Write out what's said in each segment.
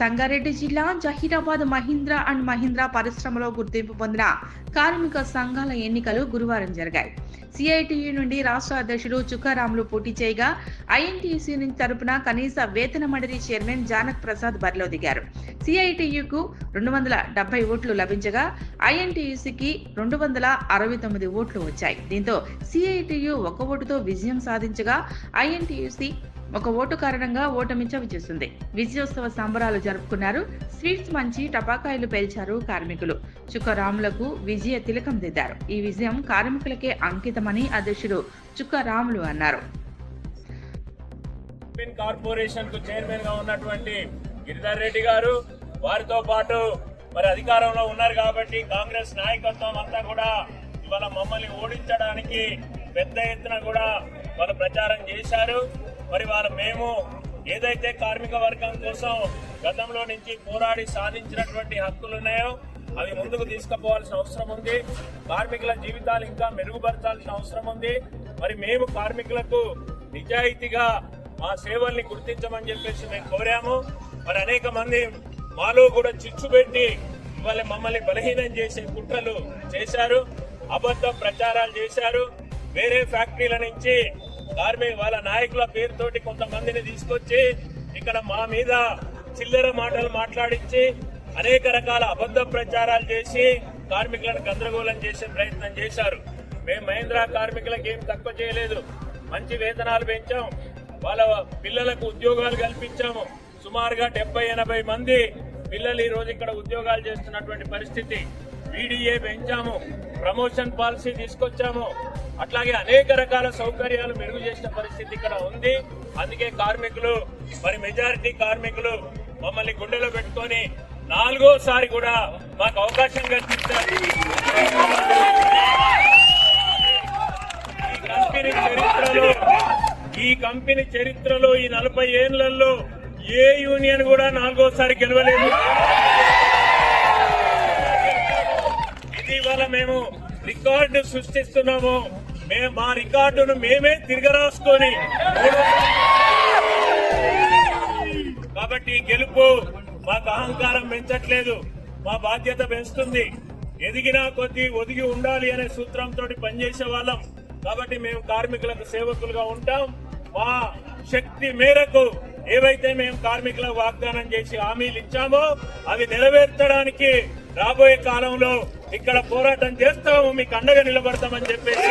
సంగారెడ్డి జిల్లా జహీరాబాద్ మహీంద్రా అండ్ మహీంద్రా పరిశ్రమలో గుర్తింపు పొందిన కార్మిక సంఘాల ఎన్నికలు గురువారం జరిగాయి. సిఐటియు నుండి రాష్ట్ర అధ్యక్షుడు చుక్కారాములు పోటీ చేయగా ఐఎన్టీసీ నుంచి తరపున కనీస వేతన మండలి చైర్మన్ జానక్ ప్రసాద్ బరిలో దిగారు. సిఐటియుకు రెండు వందల డెబ్బై ఓట్లు లభించగా ఐఎన్టీయూసీకి రెండు వందల అరవై తొమ్మిది ఓట్లు వచ్చాయి. దీంతో సిఐటియు ఒక ఓటుతో విజయం సాధించగా ఐఎన్టీయూసీ ఒక ఓటు కారణంగా ఓటమి చవిచూసింది విజయోత్సవ సంబరాలు జరుపుకున్నారు. స్వీట్స్ మంచి టపాకాయలు పేల్చారు కార్మికులు. చుక్కరాములకు విజయ తిలకం దిద్దారు. ఈ విజయం కార్మికులకే అంకితమని అధ్యక్షుడు చుక్కరాములు అన్నారు. కార్పొరేషన్కు చైర్మన్గా ఉన్నటువంటి గిరిధర్ రెడ్డి గారు వారితో పాటు మరి అధికారంలో ఉన్నారు కాబట్టి కాంగ్రెస్ నాయకత్వం అంతా కూడా ఇవాళ మమ్మల్ని ఓడించడానికి పెద్ద ఎత్తున కూడా వాళ్ళు ప్రచారం చేశారు. మరి వాళ్ళ మేము ఏదైతే కార్మిక వర్గం కోసం గతంలో నుంచి పోరాడి సాధించినటువంటి హక్కులు ఉన్నాయో అవి ముందుకు తీసుకుపోవాల్సిన అవసరం ఉంది. కార్మికుల జీవితాలు ఇంకా మెరుగుపరచాల్సిన అవసరం ఉంది. మరి మేము కార్మికులకు నిజాయితీగా మా సేవల్ని గుర్తించమని చెప్పేసి మేము కోరాము. మరి అనేక మంది మాలో కూడా చిచ్చు పెట్టి ఇవాళ మమ్మల్ని బలహీనం చేసే కుట్రలు చేశారు అబద్ధ ప్రచారాలు చేశారు. వేరే ఫ్యాక్టరీల నుంచి కార్మిక వాళ్ళ నాయకుల పేరుతోటి కొంతమందిని తీసుకొచ్చి ఇక్కడ మా మీద చిల్లర మాటలు మాట్లాడించి అనేక రకాల అబద్ధ ప్రచారాలు చేసి కార్మికులను గందరగోళం చేసే ప్రయత్నం చేశారు. మేము మహేంద్ర కార్మికులకు ఏం తక్కువ చేయలేదు. మంచి వేతనాలు పెంచాం. వాళ్ళ పిల్లలకు ఉద్యోగాలు కల్పించాము. సుమారుగా డెబ్బై ఎనభై మంది పిల్లలు ఈ రోజు ఇక్కడ ఉద్యోగాలు చేస్తున్నటువంటి పరిస్థితి. వీడిఏ పెంచాము. ప్రమోషన్ పాలసీ తీసుకొచ్చాము. అట్లాగే అనేక రకాల సౌకర్యాలు మెరుగు చేసిన పరిస్థితి ఇక్కడ ఉంది. అందుకే కార్మికులు మరి మెజారిటీ కార్మికులు మమ్మల్ని గుండెలో పెట్టుకొని నాలుగోసారి కూడా మాకు అవకాశం కల్పించారు ఈ కంపెనీ చరిత్రలో ఈ కంపెనీ చరిత్రలో ఈ నలభై ఏళ్ళలో ఏ యూనియన్ కూడా నాలుగోసారి గెలవలేదు. ఇవాళ మేము రికార్డు సృష్టిస్తున్నాము. మేము మా రికార్డును మేమే తిరగరాసుకొని కాబట్టి గెలుపు మాకు అహంకారం పెంచట్లేదు మా బాధ్యత పెంచుతుంది. ఎదిగినా కొద్దీ ఒదిగి ఉండాలి అనే సూత్రంతో పనిచేసే వాళ్ళం. కాబట్టి మేము కార్మికులకు సేవకులుగా ఉంటాం. మా శక్తి మేరకు ఏవైతే మేము కార్మికులకు వాగ్దానం చేసి హామీలు ఇచ్చామో అవి నెరవేర్చడానికి రాబోయే కాలంలో ఇక్కడ పోరాటం చేస్తాము మీకు అండగా నిలబడతామని చెప్పేసి.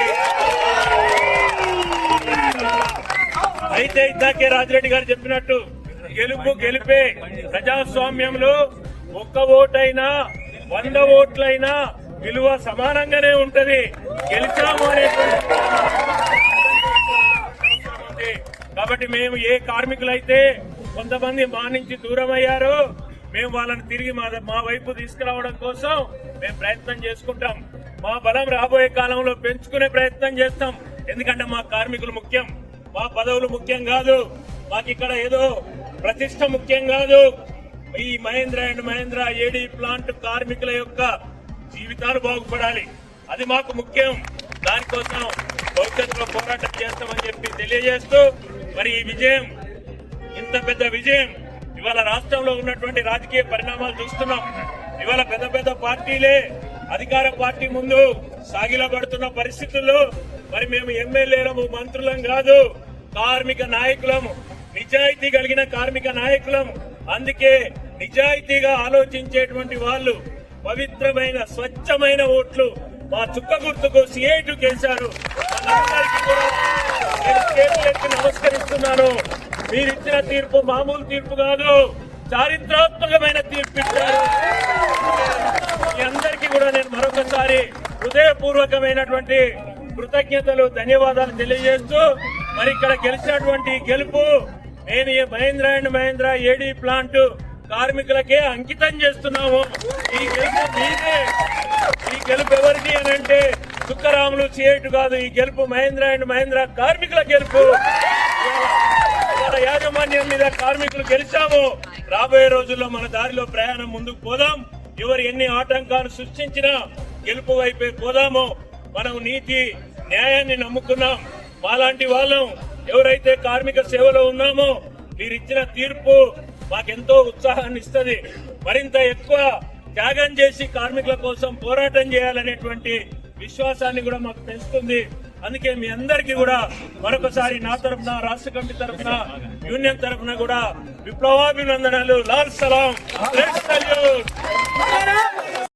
అయితే ఇందాకే రాజిరెడ్డి గారు చెప్పినట్టు గెలుపు గెలిపే ప్రజాస్వామ్యంలో ఒక్క ఓటైనా వంద ఓట్లైనా విలువ సమానంగానే ఉంటది. గెలిచాము అనేటువంటి కాబట్టి మేము ఏ కార్మికులైతే కొంతమంది మా నుంచి దూరం అయ్యారో మేము వాళ్ళని తిరిగి మా మా వైపు తీసుకురావడం కోసం మేము ప్రయత్నం చేసుకుంటాం. మా బలం రాబోయే కాలంలో పెంచుకునే ప్రయత్నం చేస్తాం. ఎందుకంటే మా కార్మికులు ముఖ్యం. మా పదవులు ముఖ్యం కాదు. మాకు ఇక్కడ ఏదో ప్రతిష్ట ముఖ్యం కాదు. ఈ Mahindra and Mahindra AD plant కార్మికుల యొక్క జీవితాలు బాగుపడాలి. అది మాకు ముఖ్యం. దానికోసం భవిష్యత్తులో పోరాటం చేస్తామని చెప్పి తెలియజేస్తూ మరి ఈ విజయం ఇంత పెద్ద విజయం ఇవాళ రాష్ట్రంలో ఉన్నటువంటి రాజకీయ పరిణామాలు చూస్తున్నాం. ఇవాళ పెద్ద పెద్ద పార్టీలే అధికార పార్టీ ముందు సాగిలబడుతున్న పరిస్థితుల్లో మరి మేము ఎమ్మెల్యేలము మంత్రులం కాదు కార్మిక నాయకులము. నిజాయితీ కలిగిన కార్మిక నాయకులం అందుకే నిజాయితీగా ఆలోచించేటువంటి వాళ్ళు పవిత్రమైన స్వచ్ఛమైన ఓట్లు మా చుక్క గుర్తుకు సిఐటు గెలిచారు నమస్కరిస్తున్నాను. మీరిచ్చిన తీర్పు మామూలు తీర్పు కాదు. చారిత్రాత్మకమైన తీర్పు ఇచ్చారు. మీ అందరికీ కూడా నేను మరొకసారి హృదయపూర్వకమైనటువంటి కృతజ్ఞతలు ధన్యవాదాలు తెలియజేస్తూ మరి ఇక్కడ గెలిచినటువంటి గెలుపు నేను ఈ Mahindra and Mahindra AD plant కార్మికులకే అంకితం చేస్తున్నాము. ఈ గెలుపు మీదే. ఈ గెలుపు ఎవరిది అని అంటే చుక్కరాములు చేయటు కాదు. ఈ గెలుపు మహేంద్ర అండ్ మహేంద్ర కార్మికుల గెలుపు. యాజమాన్యం మీద కార్మికులు గెలిచాము. రాబోయే రోజుల్లో మన దారిలో ప్రయాణం ముందుకు పోదాం. ఎవరు ఎన్ని ఆటంకాలు సృష్టించినా గెలుపు వైపే పోదామో మనం నీతి న్యాయాన్ని నమ్ముకున్నాం. మాలాంటి వాళ్ళం ఎవరైతే కార్మిక సేవలో ఉన్నామో మీరిచ్చిన తీర్పు మాకెంతో ఉత్సాహాన్ని ఇస్తుంది. మరింత ఎక్కువ త్యాగం చేసి కార్మికుల కోసం పోరాటం చేయాలనేటువంటి విశ్వాసాన్ని కూడా మాకు పెంచుతుంది. అందుకే మీ అందరికీ కూడా మరొకసారి నా తరఫున రాష్ట్ర కమిటీ తరఫున యూనియన్ తరఫున కూడా విప్లవాభినందనలు. లాల్ సలాం.